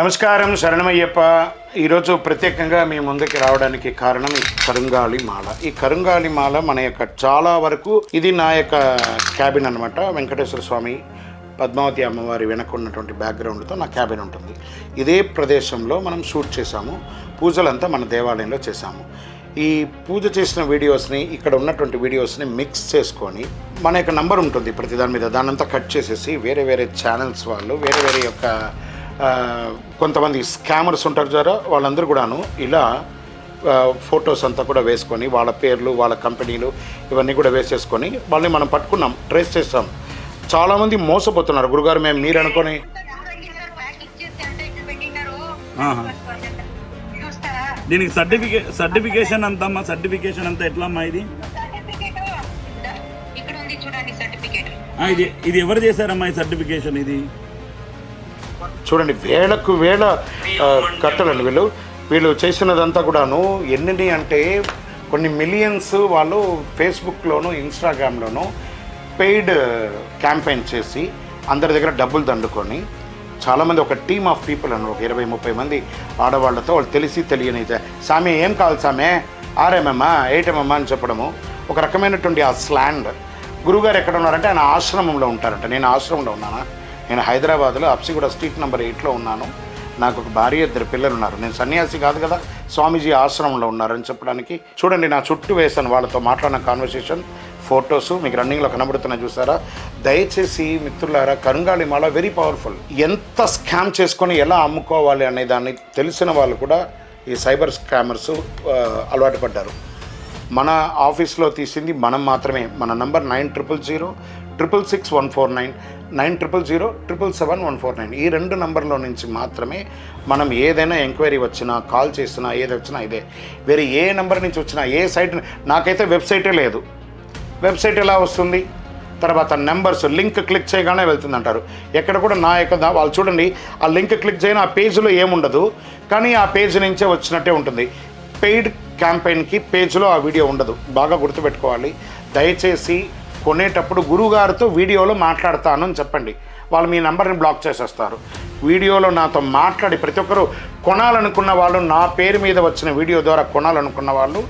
నమస్కారం శరణమయ్యప్ప. ఈరోజు ప్రత్యేకంగా మీ ముందుకి రావడానికి కారణం ఈ కరుంగాలి మాల. ఈ కరుంగాలి మాల మన యొక్క చాలా వరకు ఇది నా యొక్క క్యాబిన్ అనమాట వెంకటేశ్వర స్వామి పద్మావతి అమ్మవారి వెనక ఉన్నటువంటి బ్యాక్గ్రౌండ్తో నా క్యాబిన్ ఉంటుంది. ఇదే ప్రదేశంలో మనం షూట్ చేశాము. పూజలంతా మన దేవాలయంలో చేశాము. ఈ పూజ చేసిన వీడియోస్ని ఇక్కడ ఉన్నటువంటి వీడియోస్ని మిక్స్ చేసుకొని మన యొక్క నంబర్ ఉంటుంది ప్రతి దాని మీద. దానంతా కట్ చేసేసి వేరే వేరే ఛానల్స్ వాళ్ళు వేరే వేరే యొక్క కొంతమంది స్కామర్స్ ఉంటారు జరా వాళ్ళందరూ కూడాను ఇలా ఫొటోస్ అంతా కూడా వేసుకొని వాళ్ళ పేర్లు వాళ్ళ కంపెనీలు ఇవన్నీ కూడా వేసేసుకొని వాళ్ళని మనం పట్టుకున్నాం ట్రేస్ చేస్తాం. చాలామంది మోసపోతున్నారు. గురుగారు మేము మీరు అనుకొని. దీనికి సర్టిఫికేట్ సర్టిఫికేషన్ అంతా అమ్మా సర్టిఫికేషన్ అంతా ఎట్లా అమ్మా ఇది ఇది ఇది ఎవరు చేశారమ్మా ఈ సర్టిఫికేషన్ ఇది? చూడండి వేలకు వేల ఆ, కట్టలండి వీళ్ళు. వీళ్ళు చేసినదంతా కూడాను ఎన్ని అంటే కొన్ని మిలియన్స్ వాళ్ళు ఫేస్బుక్లోను ఇన్స్టాగ్రామ్లోను పెయిడ్ క్యాంపెయిన్ చేసి అందరి దగ్గర డబ్బులు దండుకొని చాలామంది ఒక టీమ్ ఆఫ్ పీపుల్ అన్నారు ఒక ఇరవై ముప్పై మంది ఆడవాళ్ళతో వాళ్ళు తెలిసి తెలియని సామె ఏం కావాలి సామే? ఆరేమమ్మా? ఏటమమ్మా అని చెప్పడము. ఒక రకమైనటువంటి ఆ స్లాండ్. గురుగారు ఎక్కడ ఉన్నారంటే ఆయన ఆశ్రమంలో ఉంటారంట. నేను ఆశ్రమంలో ఉన్నానా? నేను హైదరాబాద్లో అప్సిగూడ స్ట్రీట్ నెంబర్ ఎయిట్లో ఉన్నాను. నాకు ఒక భార్య ఇద్దరు పిల్లలు ఉన్నారు నేను సన్యాసి కాదు కదా స్వామీజీ ఆశ్రమంలో ఉన్నారని చెప్పడానికి. చూడండి నా చుట్టూ వేసాను వాళ్ళతో మాట్లాడిన కాన్వర్సేషన్ ఫొటోస్ మీకు రన్నింగ్లో కనబడుతున్నాయి చూసారా? దయచేసి మిత్రులారా కరుంగాళి మాల వెరీ పవర్ఫుల్ ఎంత స్కామ్ చేసుకొని ఎలా అమ్ముకోవాలి అనే దాన్ని తెలిసిన వాళ్ళు కూడా ఈ సైబర్ స్కామర్స్ అలవాటు పడ్డారు. మన ఆఫీస్లో తీసింది మనం మాత్రమే. మన number nine triple zero triple six one four nine nine triple zero triple seven one four nine ఈ రెండు నంబర్లో నుంచి మాత్రమే మనం ఏదైనా ఎంక్వైరీ వచ్చినా కాల్ చేసినా ఏది వచ్చినా ఇదే. వేరే ఏ నెంబర్ నుంచి వచ్చినా ఏ సైట్ నాకైతే వెబ్సైటే లేదు. వెబ్సైట్ ఎలా వస్తుంది? తర్వాత నెంబర్స్ లింక్ క్లిక్ చేయగానే వెళ్తుంది అంటారు ఎక్కడ కూడా నా యొక్క వాళ్ళు చూడండి ఆ లింక్ క్లిక్ చేయని ఆ పేజ్లో ఏముండదు కానీ ఆ పేజ్ నుంచే వచ్చినట్టే ఉంటుంది. పెయిడ్ క్యాంపెయిన్కి పేజ్లో ఆ వీడియో ఉండదు. బాగా గుర్తుపెట్టుకోవాలి. దయచేసి కొనేటప్పుడు గురువుగారితో వీడియోలో మాట్లాడతాను అని చెప్పండి. వాళ్ళు మీ నెంబర్ని బ్లాక్ చేసేస్తారు. వీడియోలో నాతో మాట్లాడి ప్రతి ఒక్కరు కొనాలనుకున్న వాళ్ళు నా పేరు మీద వచ్చిన వీడియో ద్వారా కొనాలనుకున్న వాళ్ళు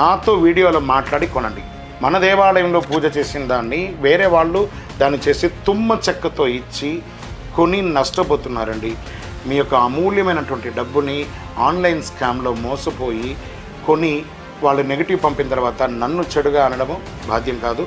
నాతో వీడియోలో మాట్లాడి కొనండి. మన దేవాలయంలో పూజ చేసిన దాన్ని వేరే వాళ్ళు దాన్ని చేసి తుమ్మ చెక్కతో ఇచ్చి కొని నష్టపోతున్నారండి. మీ యొక్క అమూల్యమైనటువంటి డబ్బుని ఆన్లైన్ స్కామ్లో మోసపోయి కొని వాళ్ళు నెగిటివ్ పంపిన తర్వాత నన్ను చెడుగా అనడము బాధ్యం కాదు.